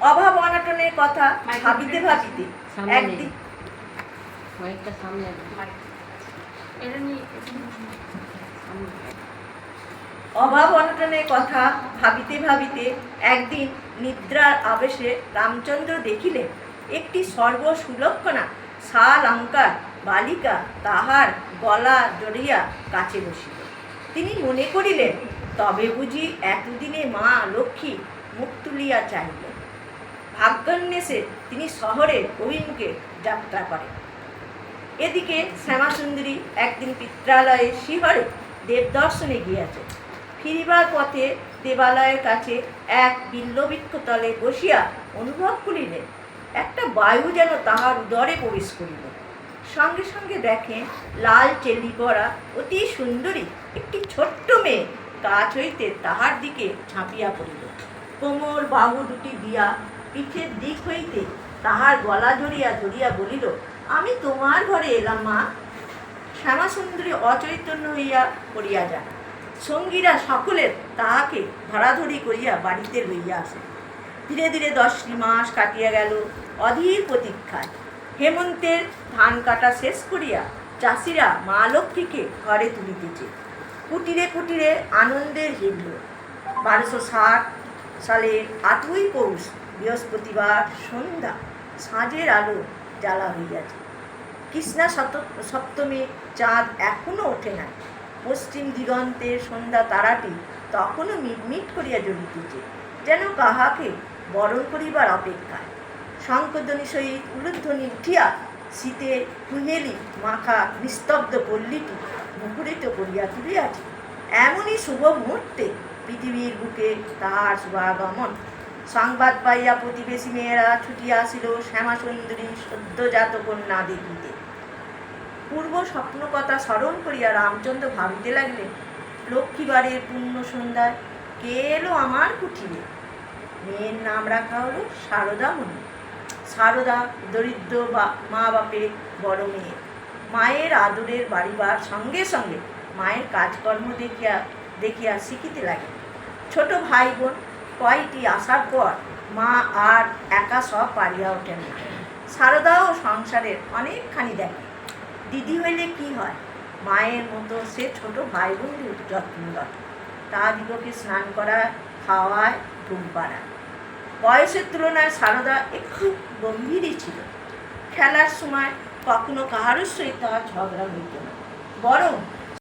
অভাব অনাটনের কথা ভাবিতে ভাবিতে একদিন অভাব অনটনের কথা ভাবিতে ভাবিতে একদিন নিদ্রার আবেশে রামচন্দ্র দেখিলেন একটি সর্বসুলক্ষণা শালঙ্কার বালিকা তাহার গলা জড়িয়া কাছে বসিল। তিনি মনে করিলেন তবে বুঝি এতদিনে মা লক্ষ্মী মুখ তুলিয়া চাইলেন ভাগ্যান্বেষে তিনি শহরের অভিমুখে যাত্রা করেন। এদিকে শ্যামাসুন্দরী একদিন পিত্রালয়ে শিহরে দেবদর্শনে গিয়াছে। ফিরিবার পথে দেবালয়ের কাছে এক বিল্লবৃক্ষ তলে বসিয়া অনুভব করিলেন, একটা বায়ু যেন তাহার উদরে প্রবেশ করিল। সঙ্গে সঙ্গে দেখেন, লাল চেলি পরা অতি সুন্দরী একটি ছোট্ট মেয়ে কাছ হইতে তাহার দিকে ঝাঁপিয়া পড়িল। কোমর বাহু দুটি দিয়া পিঠের দিক হইতে তাহার গলা জড়িয়া ধরিয়া বলিল, আমি তোমার ঘরে এলাম, মা। শ্যামাসুন্দরী অচৈতন্য হইয়া পড়িয়া যান। সঙ্গীরা সকলের তাহাকে ধরাধরি করিয়া বাড়িতে লইয়া আসে ধীরে ধীরে দশটি মাস কাটিয়া গেল অধীর প্রতীক্ষায়। হেমন্তের ধান কাটা শেষ করিয়া চাষিরা মা লক্ষ্মীকে ঘরে তুলিতেছে। কুটিরে কুটিরে আনন্দের হিল্ল বারোশো ষাট সালের আটই পৌষ, বৃহস্পতিবার সন্ধ্যা সাঁঝের আলো জ্বালা হইয়াছে। কৃষ্ণা শত, সপ্তমী চাঁদ এখনও ওঠে নাই। পশ্চিম দিগন্তের সন্ধ্যা তারাটি তখনও মিটমিট করিয়া জ্বলিতেছে, যেন কাহাকে বরণ করিবার অপেক্ষায়। শঙ্কধ্বনি সহিত উলুধ্বনি উঠিয়া শীতে কুহেলি মাখা নিস্তব্ধ পল্লীটি মুখরিত করিয়া তুলিয়াছে। এমনই শুভ মুহূর্তে পৃথিবীর বুকে তাহার শুভাগমন। সংবাদ পাইয়া প্রতিবেশী মেয়েরা ছুটিয়া আসিল শ্যামাসুন্দরী সদ্যজাত কন্যা দেখিতে পূর্ব স্বপ্ন কথা স্মরণ করিয়া রামচন্দ্র ভাবিতে লাগলেন লক্ষ্মীবারের পূর্ণ সন্ধ্যায় কে এলো আমার কুঠিরে? মেয়ের নাম রাখা হলো সারদা মণি সারদা দরিদ্র বা মা বাপের বড় মেয়ে। মায়ের আদরের বাড়িবার সঙ্গে সঙ্গে মায়ের কাজকর্ম দেখিয়া দেখিয়া শিখিতে লাগে। ছোট ভাই বোন কয়টি আসার পর মা আর একা সব পারিয়া ওঠেন। না সারদাও সংসারের অনেকখানি দেখে। দিদি হইলে কি হয়? মায়ের মতো সে ছোট ভাই বোনদের যত্ন লয়। তাদিগকে স্নান করায় খাওয়ায়, ঘুম পাড়ায়। বয়সের তুলনায় সারদা একটু গম্ভীরই ছিল। খেলার সময় কখনো কাহারোর সহিত তাহার ঝগড়া হইত না। বরং